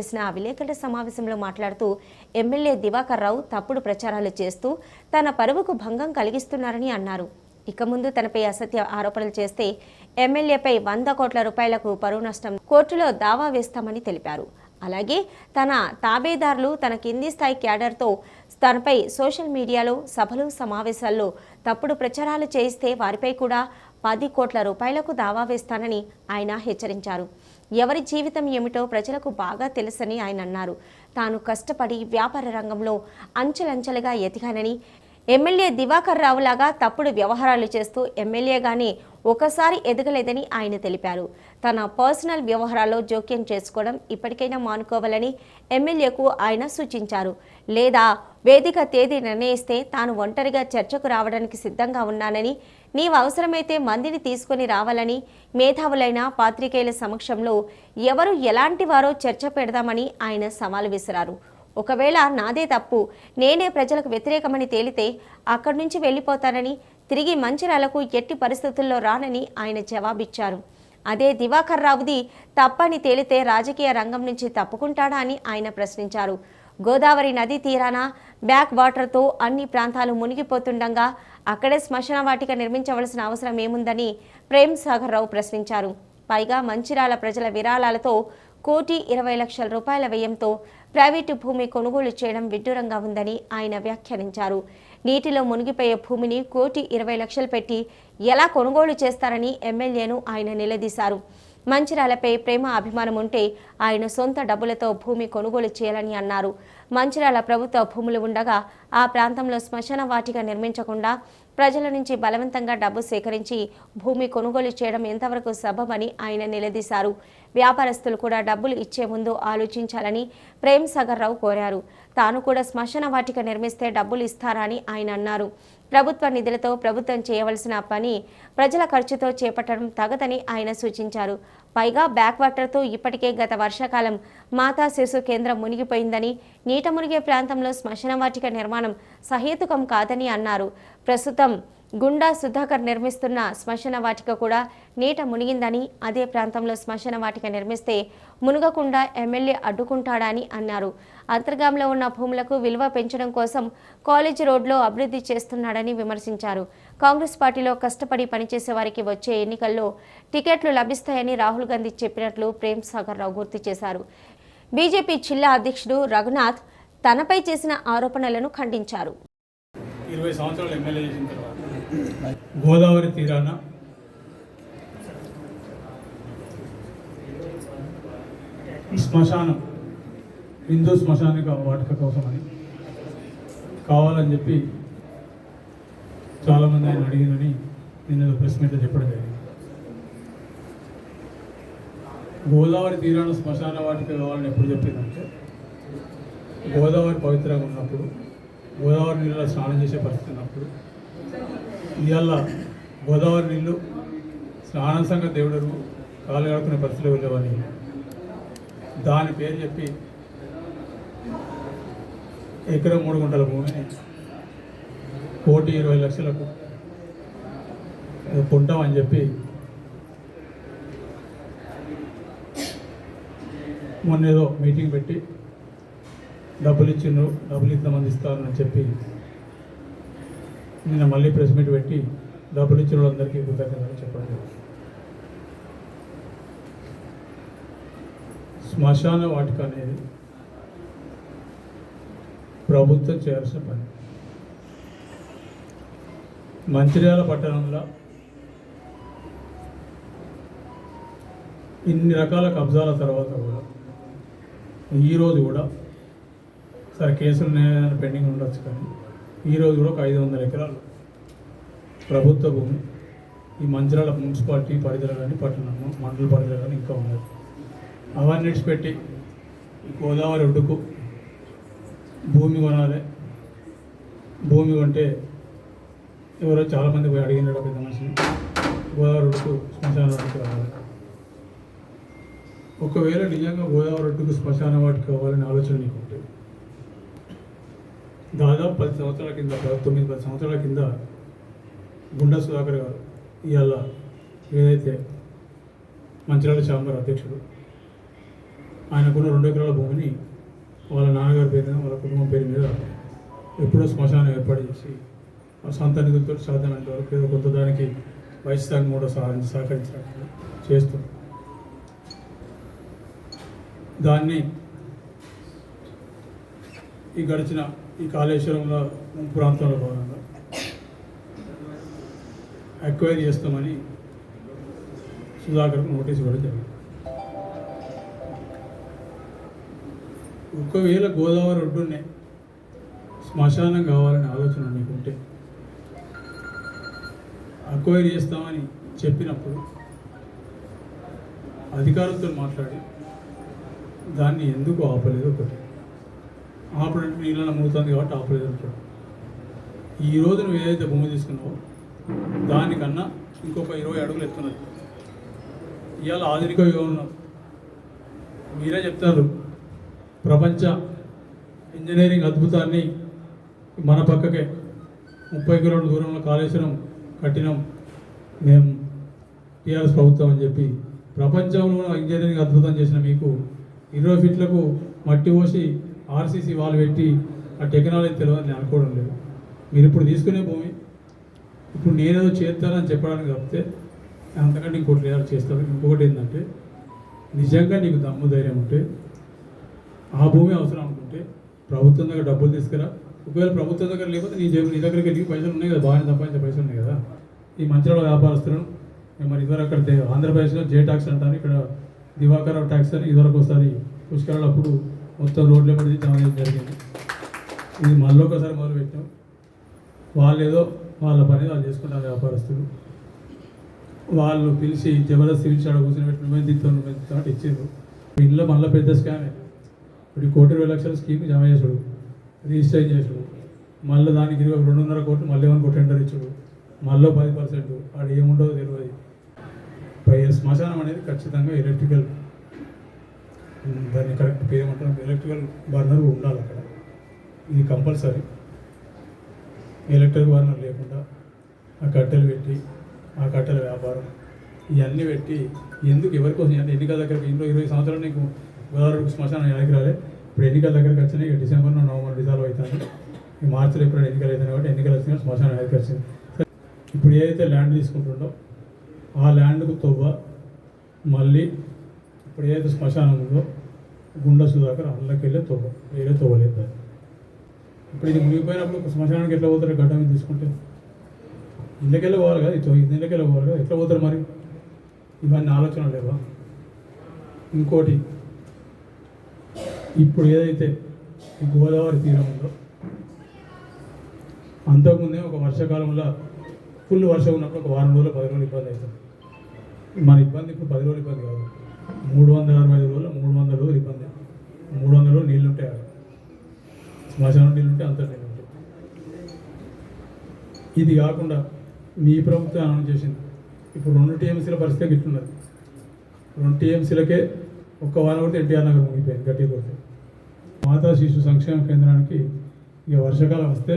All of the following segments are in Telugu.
చేసిన విలేకరుల సమావేశంలో మాట్లాడుతూ ఎమ్మెల్యే దివాకర్ రావు తప్పుడు ప్రచారాలు చేస్తూ తన పరువుకు భంగం కలిగిస్తున్నారని అన్నారు. ఇక ముందు తనపై అసత్య ఆరోపణలు చేస్తే ఎమ్మెల్యేపై వంద కోట్ల రూపాయలకు పరువు నష్టం కోర్టులో దావా వేస్తామని తెలిపారు. అలాగే తన తాబేదారులు తన కింది స్థాయి క్యాడర్తో తనపై సోషల్ మీడియాలో సభలు సమావేశాల్లో తప్పుడు ప్రచారాలు చేయిస్తే వారిపై కూడా పది కోట్ల రూపాయలకు దావా వేస్తానని ఆయన హెచ్చరించారు. ఎవరి జీవితం ఏమిటో ప్రజలకు బాగా తెలుసని ఆయన అన్నారు. తాను కష్టపడి వ్యాపార రంగంలో అంచెలంచెలుగా ఎదిగానని ఎమ్మెల్యే దివాకర్ రావులాగా తప్పుడు వ్యవహారాలు చేస్తూ ఎమ్మెల్యేగానే ఒకసారి ఎదగలేదని ఆయన తెలిపారు. తన పర్సనల్ వ్యవహారాల్లో జోక్యం చేసుకోవడం ఇప్పటికైనా మానుకోవాలని ఎమ్మెల్యేకు ఆయన సూచించారు. లేదా వేదిక తేదీ నిర్ణయిస్తే తాను ఒంటరిగా చర్చకు రావడానికి సిద్ధంగా ఉన్నానని నీవు అవసరమైతే మందిని తీసుకొని రావాలని మేధావులైన పాత్రికేయుల సమక్షంలో ఎవరు ఎలాంటి వారో చర్చ పెడదామని ఆయన సవాలు విసిరారు. ఒకవేళ నాదే తప్పు నేనే ప్రజలకు వ్యతిరేకమని తేలితే అక్కడి నుంచి వెళ్ళిపోతానని తిరిగి మంచిర్యాలకు ఎట్టి పరిస్థితుల్లో రానని ఆయన జవాబిచ్చారు. అదే దివాకర్ రావుది తప్పని తేలితే రాజకీయ రంగం నుంచి తప్పుకుంటాడా అని ఆయన ప్రశ్నించారు. గోదావరి నదీ తీరాన బ్యాక్ వాటర్తో అన్ని ప్రాంతాలు మునిగిపోతుండగా అక్కడే శ్మశాన వాటిక నిర్మించవలసిన అవసరం ఏముందని ప్రేమ్ సాగర్ రావు ప్రశ్నించారు. పైగా మంచిరాల ప్రజల విరాళాలతో కోటి ఇరవై లక్షల రూపాయల వ్యయంతో ప్రైవేటు భూమి కొనుగోలు చేయడం విడ్డూరంగా ఉందని ఆయన వ్యాఖ్యానించారు. నీటిలో మునిగిపోయే భూమిని కోటి ఇరవై లక్షలు పెట్టి ఎలా కొనుగోలు చేస్తారని ఎమ్మెల్యేను ఆయన నిలదీశారు. మంచిర్యాలపై ప్రేమ అభిమానం ఉంటే ఆయన సొంత డబ్బులతో భూమి కొనుగోలు చేయాలని అన్నారు. మంచిర్యాల ప్రభుత్వ భూములు ఉండగా ఆ ప్రాంతంలో శ్మశాన వాటిక నిర్మించకుండా ప్రజల నుంచి బలవంతంగా డబ్బు సేకరించి భూమి కొనుగోలు చేయడం ఎంతవరకు సబబని ఆయన నిలదీశారు. వ్యాపారస్తులు కూడా డబ్బులు ఇచ్చే ముందు ఆలోచించాలని ప్రేమ్ సాగర్ రావు కోరారు. తాను కూడా శ్మశాన వాటిక నిర్మిస్తే డబ్బులు ఇస్తారని ఆయన అన్నారు. ప్రభుత్వ నిధులతో ప్రభుత్వం చేయవలసిన పని ప్రజల ఖర్చుతో చేపట్టడం తగదని ఆయన సూచించారు. పైగా బ్యాక్ వాటర్తో ఇప్పటికే గత వర్షాకాలం మాతా శిశు కేంద్రం మునిగిపోయిందని నీట మునిగే ప్రాంతంలో శ్మశాన వాటిక నిర్మాణం సహేతుకం కాదని అన్నారు. ప్రస్తుతం గుండా సుధాకర్ నిర్మిస్తున్న శ్మశాన వాటిక కూడా నీట మునిగిందని అదే ప్రాంతంలో శ్మశాన వాటిక నిర్మిస్తే మునుగకుండా ఎమ్మెల్యే అడ్డుకుంటాడని అన్నారు. అంతర్గాంలో ఉన్న భూములకు విలువ పెంచడం కోసం కాలేజీ రోడ్లో అభివృద్ధి చేస్తున్నాడని విమర్శించారు. కాంగ్రెస్ పార్టీలో కష్టపడి పనిచేసే వారికి వచ్చే ఎన్నికల్లో టికెట్లు లభిస్తాయని రాహుల్ గాంధీ చెప్పినట్లు ప్రేమ్ సాగర్ రావు గుర్తు చేశారు. బీజేపీ జిల్లా అధ్యక్షుడు రఘునాథ్ తనపై చేసిన ఆరోపణలను ఖండించారు. ఇరవై సంవత్సరాలు ఎమ్మెల్యే చేసిన తర్వాత గోదావరి తీరాన శ్మశానం హిందూ శ్మశానిక వాటిక కోసమని కావాలని చెప్పి చాలామంది ఆయన అడిగినని నిన్న ప్రెస్ మీట్లో చెప్పడం జరిగింది. గోదావరి తీరాన శ్మశాన వాటిక కావాలని ఎప్పుడు చెప్పిందంటే గోదావరి పవిత్రంగా ఉన్నప్పుడు గోదావరి నీళ్ళలో స్నానం చేసే పరిస్థితి ఉన్నప్పుడు ఇవాళ గోదావరి నీళ్ళు స్నానం సంగ దేవుడు కాలు కడుకునే పరిస్థితిలో వెళ్ళేవని దాని పేరు చెప్పి ఎకరం మూడు గుంటల భూమిని కోటి ఇరవై లక్షలకు కొంటామని చెప్పి మొన్న ఏదో మీటింగ్ పెట్టి డబ్బులు ఇచ్చిండ్రు డబ్బులు ఇంతమంది ఇస్తారని చెప్పి నిన్న మళ్ళీ ప్రెస్ మీట్ పెట్టి డబ్బులు ఇచ్చిన వాళ్ళందరికీ కృతజ్ఞతలు చెప్పండి. శ్మశాన వాటిక అనేది ప్రభుత్వం చేయాల్సిన పని. మంచిర్యాల పట్టణంలో ఇన్ని రకాల కబ్జాల తర్వాత కూడా ఈరోజు కూడా సరే కేసులు పెండింగ్ ఉండొచ్చు కానీ ఈరోజు కూడా ఒక ఐదు వందల ఎకరాలు ప్రభుత్వ భూమి ఈ మంచిర్యాల మున్సిపాలిటీ పరిధిలో కానీ పట్టణము మండల పరిధిలో కానీ ఇంకా ఉన్నది. అవన్నీ పెట్టి గోదావరి ఒడ్డుకు భూమి కొనాలి. భూమి కొంటే ఎవరో చాలామంది పోయి అడిగినాడు పెద్ద మనిషిని. గోదావరి ఒడ్డుకు శ్మశాన వాటికి రావాలి. ఒకవేళ నిజంగా గోదావరి ఒడ్డుకు శ్మశాన వాటికి కావాలని ఆలోచన నీకుంటే దాదాపు పది సంవత్సరాల కింద తొమ్మిది పది సంవత్సరాల కింద గుండా సుధాకర్ గారు ఇవాళ ఏదైతే మంచిర్యాల ఛాంబర్ అధ్యక్షుడు ఆయనకున్న రెండు ఎకరాల భూమిని వాళ్ళ నాన్నగారి పేరు మీద వాళ్ళ కుటుంబం పేరు మీద ఎప్పుడో శ్మశానం ఏర్పాటు చేసి ఆ సొంత నిధులతో సాధ్యమైనంత వరకు ఏదో కొంత దానికి వయసు సంఘం కూడా సహాయం సహకరించినట్లు చేస్తుంది దాన్ని ఈ గడిచిన ఈ కాళేశ్వరంలో ప్రాంతంలో భాగంగా అక్వైర్ చేస్తామని సుధాకర్ నోటీస్ ఇవ్వడం జరిగింది. ఒకవేళ గోదావరి ఒడ్డునే శ్మశానం కావాలనే ఆలోచన నీకుంటే అక్వైర్ చేస్తామని చెప్పినప్పుడు అధికారులతో మాట్లాడి దాన్ని ఎందుకు ఆపలేదు ఒకటి. ఆపడంటే నీళ్ళలో మూతుంది కాబట్టి ఆపలేదు అంటాడు. ఈ రోజు నువ్వు ఏదైతే భూమి తీసుకున్నావో దానికన్నా ఇంకొక ఇరవై అడుగులు ఎత్తున్నది. ఇవాళ ఆధునిక యుగంలో మీరే చెప్తారు ప్రపంచ ఇంజనీరింగ్ అద్భుతాన్ని మన పక్కకే ముప్పై కిలోమీటర్ల దూరంలో కాళేశ్వరం కట్టినాం. మేము టీఆర్ఎస్ ప్రభుత్వం అని చెప్పి ప్రపంచంలో ఇంజనీరింగ్ అద్భుతం చేసిన మీకు ఇరవై ఫీట్లకు మట్టి పోసి ఆర్సీసీ వాళ్ళు పెట్టి ఆ టెక్నాలజీ తెలియదని నేను అనుకోవడం లేదు. మీరు ఇప్పుడు తీసుకునే భూమి ఇప్పుడు నేనేదో చేస్తానని చెప్పడానికి తప్పితే అంతకంటే ఇంకోటి లేదా చేస్తాను. ఇంకొకటి ఏంటంటే నిజంగా నీకు దమ్ము ధైర్యం ఉంటే ఆ భూమి అవసరం అనుకుంటే ప్రభుత్వం దగ్గర డబ్బులు తీసుకురా. ఒకవేళ ప్రభుత్వం దగ్గర లేకపోతే నీ జేబు నీ దగ్గరికి వెళ్ళి పైసలు ఉన్నాయి కదా బాగానే సంపాదించే పైసలు ఉన్నాయి కదా. ఈ మంచిర్యాల వ్యాపారస్తులను మేము మరి ఇదివరకు అక్కడ దే- ఆంధ్రప్రదేశ్లో జే ట్యాక్స్ అంటారు ఇక్కడ దివాకర్ ట్యాక్స్ అని ఇదివరకు ఒకసారి పుష్కరాలు అప్పుడు మొత్తం రోడ్ల పడి జమ చేయడం జరిగింది. ఇది మళ్ళీ ఒకసారి మొదలు పెట్టాం. వాళ్ళు ఏదో వాళ్ళ పని వాళ్ళు చేసుకుంటారు వ్యాపారస్తులు. వాళ్ళు పిలిచి జబర్దస్త్ పిలిచాడు ఆడ కూర్చొని పెట్టి నువ్వే తింటావు ఇచ్చిండ్రు. ఇంట్లో మళ్ళీ పెద్ద స్కామే. ఇప్పుడు కోటి ఇరవై లక్షల స్కీమ్ జమ చేసుడు రిజిస్టర్ చేసుడు మళ్ళీ దానికి ఇరవై రెండున్నర కోట్లు మళ్ళీ ఏమనుకో టెండర్ ఇచ్చుడు. మళ్ళీ పది పర్సెంట్. ఆడ ఏముండదో తెలియదు. పై శ్మశానం అనేది ఖచ్చితంగా ఎలక్ట్రికల్ దాన్ని కరెక్ట్ పేరు ఏమంటారు ఎలక్ట్రికల్ బర్నర్ ఉండాలి అక్కడ. ఇది కంపల్సరీ ఎలక్ట్రిక్ బర్నర్ లేకుండా ఆ కట్టెలు పెట్టి ఆ కట్టెల వ్యాపారం ఇవన్నీ పెట్టి ఎందుకు ఎవరి కోసం అంటే ఎన్నికల దగ్గరకు ఇంట్లో ఇరవై సంవత్సరాలు నీకు గోదావరి శ్మశానం యాదకి రాలే ఇప్పుడు ఎన్నికల దగ్గరకు వచ్చినాయి ఇక డిసెంబర్లో నవంబర్ డిజాల్వ్ అవుతుంది. మార్చిలో ఇప్పుడు ఎన్నికలు అవుతాయి కాబట్టి ఎన్నికలు వచ్చినా శ్మశానం యాదకి వచ్చింది. ఇప్పుడు ఏదైతే ల్యాండ్ తీసుకుంటుండో ఆ ల్యాండ్కు తవ్వ మళ్ళీ ఇప్పుడు ఏదైతే శ్మశానం ఉందో గుండె సుధాకర్ అందులోకి వెళ్ళే తోవ వేరే తోవలేదు. దాన్ని. ఇప్పుడు ఇది మునిగిపోయినప్పుడు శ్మశానానికి ఎట్లా పోతారు? గడ్డ మీద తీసుకుంటే. ఇళ్ళకెళ్ళి పోవాలి కదా? ఇటు ఇళ్ళకెళ్ళి పోవాలి కదా? ఎట్లా పోతారు మరి? ఇవన్నీ ఆలోచన లేవా? ఇంకోటి ఇప్పుడు ఏదైతే ఈ గోదావరి తీరం ఉందో అంతకుముందే ఒక వర్షాకాలంలో ఫుల్ వర్షం ఉన్నప్పుడు ఒక వారం రోజులు పది రోజులు ఇబ్బంది అవుతుంది. మన ఇబ్బంది ఇప్పుడు పది రోజులు ఇబ్బంది కాదు. మూడు వందల అరవై ఐదు రోజులు మూడు వందల రోజులు ఇబ్బంది. మూడు వందల రోజులు నీళ్ళు ఉంటాయి అక్కడ శ్మశానం నీళ్ళు ఉంటే అంత నీళ్ళు ఉంటాయి. ఇది కాకుండా మీ ప్రభుత్వం అనౌన్స్ చేసింది. ఇప్పుడు రెండు టీఎంసీల పరిస్థితి ఇట్లున్నది రెండు టీఎంసీలకే ఒక్క వారం కొడితే ఎన్టీఆర్ నగర్ ముగిపోయింది గట్టి కొడితే. మాతా శిశు సంక్షేమ కేంద్రానికి ఇక వర్షాకాలం వస్తే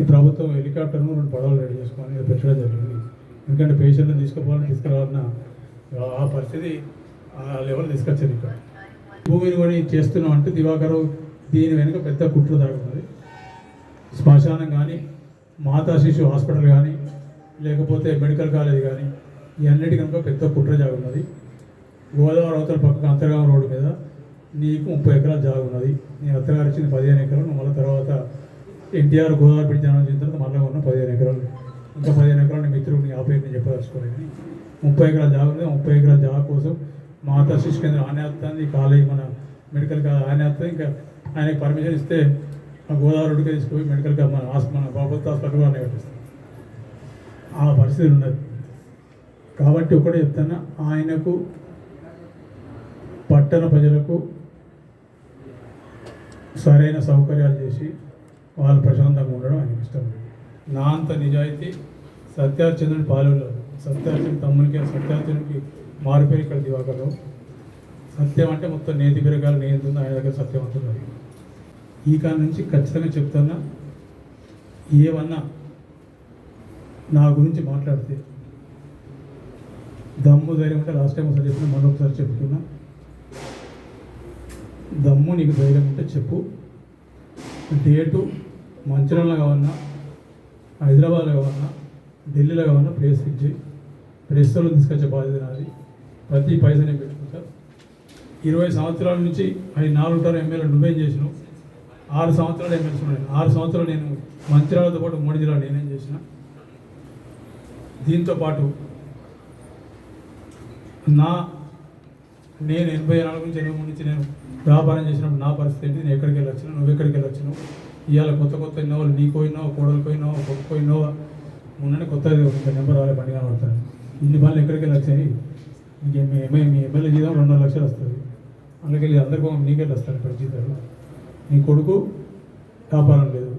ఈ ప్రభుత్వం హెలికాప్టర్ను రెండు పడవలు రెడీ చేసుకొని పెట్టడం జరిగింది. ఎందుకంటే పేషెంట్ని తీసుకుపోవాలని తీసుకురావాలన్న ఆ పరిస్థితి ఆ లెవెల్ తీసుకొచ్చారు ఇక్కడ. భూమిని కొని చేస్తున్నాం అంటే దివాకరు దీని వెనుక పెద్ద కుట్ర దాగుతుంది శ్మశానం కానీ మాతా శిశు హాస్పిటల్ కానీ లేకపోతే మెడికల్ కాలేజ్ కానీ ఇవన్నిటి కనుక పెద్ద కుట్ర జాగా ఉన్నది. గోదావరి అవతల పక్కన అంతర్గామ రోడ్డు మీద నీకు ముప్పై ఎకరాల జాగు ఉన్నది. నీ అత్తగారు ఇచ్చింది పదిహేను ఎకరాలు మళ్ళీ తర్వాత ఎన్టీఆర్ గోదావరి బ్రిడ్జ్ అనౌన్స్ చేసిన తర్వాత మళ్ళీ ఉన్న పదిహేను ఎకరాలు. ఇంకా పదిహేను ఎకరాలు నీ మిత్రుడు నీ ఆపేరు నేను చెప్పదలుచుకోలేదు ముప్పై ఎకరాల జాగా ఉంది. ముప్పై ఎకరాల జాగా కోసం మాతా శిశు కేంద్రం ఆయన వస్తుంది కాలేజ్ మన మెడికల్ కా ఆయన వస్తుంది ఇంకా ఆయనకి పర్మిషన్ ఇస్తే ఆ గోదావరి రోడ్డుకి తీసుకుపోయి మెడికల్ మన మన ప్రభుత్వ హాస్పిటల్ కూడా కట్టిస్తాం. ఆ పరిస్థితి ఉన్నది. కాబట్టి ఒకటే చెప్తాను ఆయనకు పట్టణ ప్రజలకు సరైన సౌకర్యాలు చేసి వాళ్ళు ప్రశాంతంగా ఉండడం ఆయనకి ఇష్టం నా అంత నిజాయితీ సత్యార్చంద్రుని పాలెంలో సత్యార్చన తమ్మునికి సత్యార్చనకి మారిపోయి ఇక్కడ దివాకర్లో సత్యం అంటే మొత్తం నేతి బిరగాలు నేతుంది ఆయన దగ్గర సత్యం అంటున్నది ఈ కాడ నుంచి ఖచ్చితంగా చెప్తున్నా ఏమన్నా నా గురించి మాట్లాడితే దమ్ము ధైర్యం అంటే లాస్ట్ టైం ఒకసారి చెప్పిన మరొకసారి చెప్తున్నా. దమ్ము నీకు ధైర్యం ఉంటే చెప్పు. డేటు మంచిర్యాలలో కావన్నా హైదరాబాద్లో కావన్నా ఢిల్లీలో కావన్నా ప్లేస్ ఇచ్చి రెస్టోలో తీసుకొచ్చే బాధ్యత నాది. ప్రతి పైసా నేను పెట్టుకుంటా. ఇరవై సంవత్సరాల నుంచి అవి నాలుగు టర్మ్ ఎమ్మెల్యే నువ్వేం చేసినావు? ఆరు సంవత్సరాలు ఎమ్మెల్సీ ఉన్నాను ఆరు సంవత్సరాలు నేను మంచిర్యాలతో పాటు మూడు జిల్లాలు నేనేం చేసిన. దీంతో పాటు నా నేను ఎనభై నాలుగు నుంచి ఎనభై మూడు నుంచి నేను వ్యాపారం చేసినప్పుడు నా పరిస్థితి ఏంటి? నేను ఎక్కడికి వెళ్ళొచ్చిన? నువ్వు ఎక్కడికి వెళ్ళొచ్చినావు? ఇవాళ కొత్త కొత్త ఇన్నోవాలు నీకు పోయినావు కోడలు పోయినావు కొత్త పోయినావు మొన్ననే కొత్తది నెంబర్ రాలే బండి పడతాను ఇన్ని పనులు ఎక్కడికి వెళ్ళొచ్చాయి? నీకు మీ ఎమ్మెల్యే మీ ఎమ్మెల్యే జీతం రెండున్నర లక్షలు వస్తుంది. అందుకే అందరికీ నీకెళ్ళి వస్తారు ప్రతి జీతాలు. నీ కొడుకు వ్యాపారం లేదు.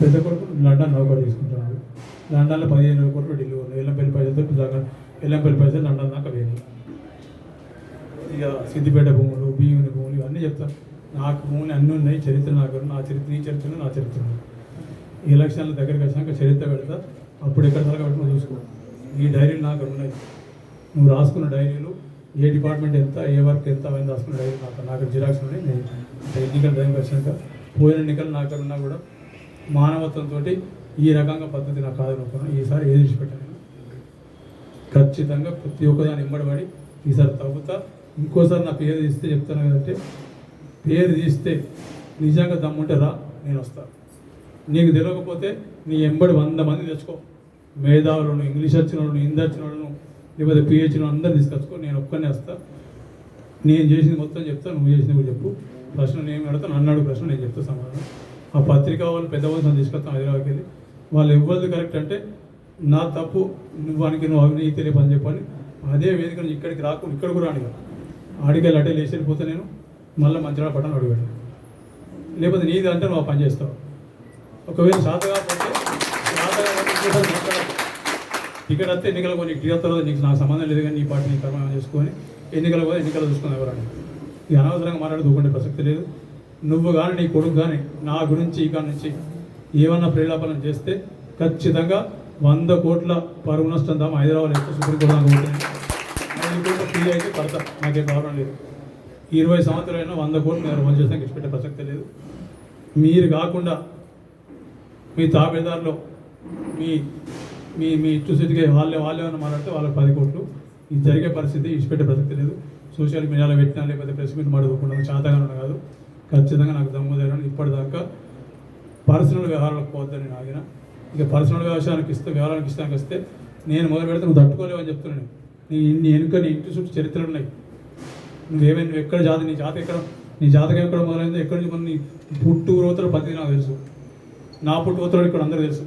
పెద్ద కొడుకు లండన్ నౌకరు తీసుకుంటున్నాడు. లండన్లో పదిహేను వేల కోట్లు ఢిల్లీ ఉంది. ఎల్లంపల్లి పైసలతో దగ్గర ఎల్లంపల్లి పైసలు లండన్ దాకా లేని ఇక సిద్దిపేట భూములు భీముని భూములు ఇవన్నీ చెప్తాను నాకు భూములు అన్నీ ఉన్నాయి. చరిత్ర నాకు నా చరిత్ర నీ చరిత్ర నా చరిత్ర ఈ ఎలక్షన్ల దగ్గరికి వచ్చాక చరిత్ర పెడతా అప్పుడు ఎక్కడ తరగ పెట్టుకో చూసుకో ఈ డైరీలు నాకు ఉన్నాయి నువ్వు రాసుకున్న డైరీలు ఏ డిపార్ట్మెంట్ ఎంత ఏ వర్క్ ఎంత అవన్నీ రాసుకున్న డైరీ నాకు నాకు జిరాక్స్ ఉన్నాయి. నేను ఎన్నికల టైంకి వచ్చినాక పోయిన ఎన్నికలు నాకు ఉన్నా కూడా మానవత్వంతో ఈ రకంగా పద్ధతి నాకు కాదనుకున్నాను ఈసారి ఏది విడిచిపెట్టాను? ఖచ్చితంగా ప్రతి ఒక్కదాన్ని ఇమ్మడబడి ఈసారి తగ్గుతా ఇంకోసారి నా పేరు తీస్తే చెప్తాను కదంటే పేరు తీస్తే నిజంగా దమ్ముంటే రా నేను వస్తాను నీకు తెలియకపోతే నీ ఎంబడి వంద మంది తెచ్చుకో. మేధావులను ఇంగ్లీష్ వచ్చిన వాళ్ళను హిందీ వచ్చిన వాళ్ళను లేకపోతే పిహెచ్ను అందరిని తీసుకొచ్చుకో నేను ఒక్కనే వస్తా. నేను చేసింది మొత్తం చెప్తా నువ్వు చేసింది కూడా చెప్పు. ప్రశ్న నేను అడుగుతాను నన్ను ప్రశ్న నేను చెప్తా సమాధానం. ఆ పత్రిక వాళ్ళు పెద్ద వాళ్ళు తీసుకొస్తాను హైదరాబాద్కి వెళ్ళి. వాళ్ళు ఎవరిది కరెక్ట్ అంటే నా తప్పు నువ్వు వానికి నువ్వు అవినీతి తెలియ పని చెప్పని అదే వేదిక నుంచి ఇక్కడికి రాకుండా ఇక్కడ కూడా రాని ఆడికెళ్ళి అటే లేచి వెళ్ళిపోతే నేను మళ్ళీ మంచిగా పట్టణం అడుగుతాను లేకపోతే నీది అంటే నువ్వు పని చేస్తావు. ఒకవేళ శాత పడితే శాత ఇక్కడ వస్తే ఎన్నికలు కొన్ని టికెట్ తర్వాత నీకు నాకు సంబంధం లేదు కానీ నీ పార్టీ నీ కర్మ చేసుకొని ఎన్నికలు పోతే ఎన్నికలు చూసుకుని ఎవరండి? ఇక అనవసరంగా మాట్లాడి దూకుంటే ప్రసక్తి లేదు. నువ్వు కానీ నీ కొడుకు కానీ నా గురించి ఇక నుంచి ఏమన్నా ప్రేలాపనం చేస్తే ఖచ్చితంగా వంద కోట్ల పరువు నష్టం దాము హైదరాబాద్ ఎక్కువ సుప్రీంకోర్టు కోట్ల ఫ్రీ అయితే పడతా. నాకేం కావడం లేదు. ఇరవై సంవత్సరాలైనా వంద కోట్లు నేను రోజు చేస్తాను ఇచ్చిపెట్టే ప్రసక్తి లేదు. మీరు కాకుండా మీ తాబేదారులో మీ మీ మీ చూసేటిగా వాళ్ళే వాళ్ళే అని మాట్లాడితే వాళ్ళకి పది కోట్లు. ఇది జరిగే పరిస్థితి ఇచ్చిపెట్టే ప్రసక్తి లేదు. సోషల్ మీడియాలో పెట్టినా లేకపోతే ప్రెస్ మీట్ మాట్లాడుకుంటాను చాతగా కాదు. ఖచ్చితంగా నాకు దమ్ము ధైర్యం ఇప్పటిదాకా పర్సనల్ వ్యవహారాలకు పోద్దని నేను ఆగిన. ఇక పర్సనల్ వ్యవసాయానికి ఇస్తే వ్యవహారానికి ఇస్తానికి వస్తే నేను మొదలు పెడితే నువ్వు తట్టుకోలేవని చెప్తున్నాను నీ నీ వెనుక నీ ఇంటి చుట్టూ చరిత్రలు ఉన్నాయి. నువ్వేమైనా నువ్వు ఎక్కడ జాతి నీ జాతక ఎక్కడ నీ జాతకం ఎక్కడ మొదలైందో ఎక్కడి నుంచి మన నీ పుట్టు రోతలు పద్ధతి నాకు తెలుసు. నా పుట్టు రోతలు ఇక్కడ అందరూ తెలుసు.